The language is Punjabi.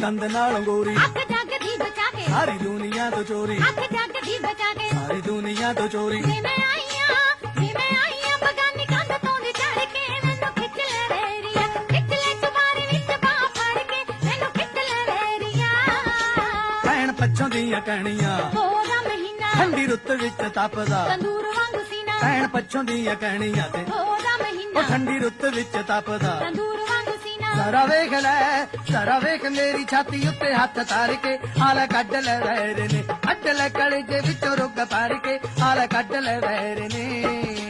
ਕੰਦ ਨਾਲ ਗੋਰੀ ਅੱਖ ਜੱਗ ਦੀ ਬਚਾ ਕੇ ਸਾਰੀ ਦੁਨੀਆ ਤੋਂ ਚੋਰੀ। ਅੱਖ ਜੱਗ ਦੀ ਬਚਾ ਕੇ ਸਾਰੀ ਦੁਨੀਆ ਤੋਂ ਚੋਰੀ। ਵੇ ਮੈਂ ਆਈਆਂ ਵੇ ਮੈਂ ਆਈਆਂ ਬਗਾਨੀ ਕੰਧ ਤੋਂ ਦੀ ਚੜ ਕੇ ਮੈਨੂੰ ਖਿੱਚ ਲੈ ਰੇਰੀਆ। ਖਿੱਚ ਲੈ ਚੁਬਾਰੇ ਵਿੱਚ ਬਾਹ ਫੜ ਕੇ ਮੈਨੂੰ ਖਿੱਚ ਲੈ ਰੇਰੀਆ। ਭੈਣ ਪੱਛੋਂ ਦੀਆਂ ਕਹਿਣੀਆਂ। ਹੋਦਾ ਮਹੀਨਾ। ਠੰਡੀ ਰੁੱਤ ਵਿੱਚ ਤਪਦਾ। ਤੰਦੂਰ ਵਾਂਗੂ ਸੀਨਾ। ਭੈਣ ਪੱਛੋਂ ਦੀਆਂ ਕਹਿਣੀਆਂ ਤੇ। ਉਹ ਮਹੀਨਾ। ਠੰਡੀ ਰੁੱਤ ਵਿੱਚ ਤਪਦਾ। ਤੰਦੂਰ ਜ਼ਰਾ ਵੇਖ ਲੈ, ਜ਼ਰਾ ਵੇਖ ਮੇਰੀ ਛਾਤੀ ਉੱਤੇ ਹੱਥ ਧਰ ਕੇ ਹਾਲ ਕੱਢ ਲੈ ਵੈਰ ਨੇ, ਅੱਡ ਲੈ ਕਲੇ ਦੇ ਵਿੱਚੋਂ ਰੁੱਗ ਭਰ ਕੇ ਹਾਲ ਕੱਢ ਲੈ ਵੈਰ ਨੇ।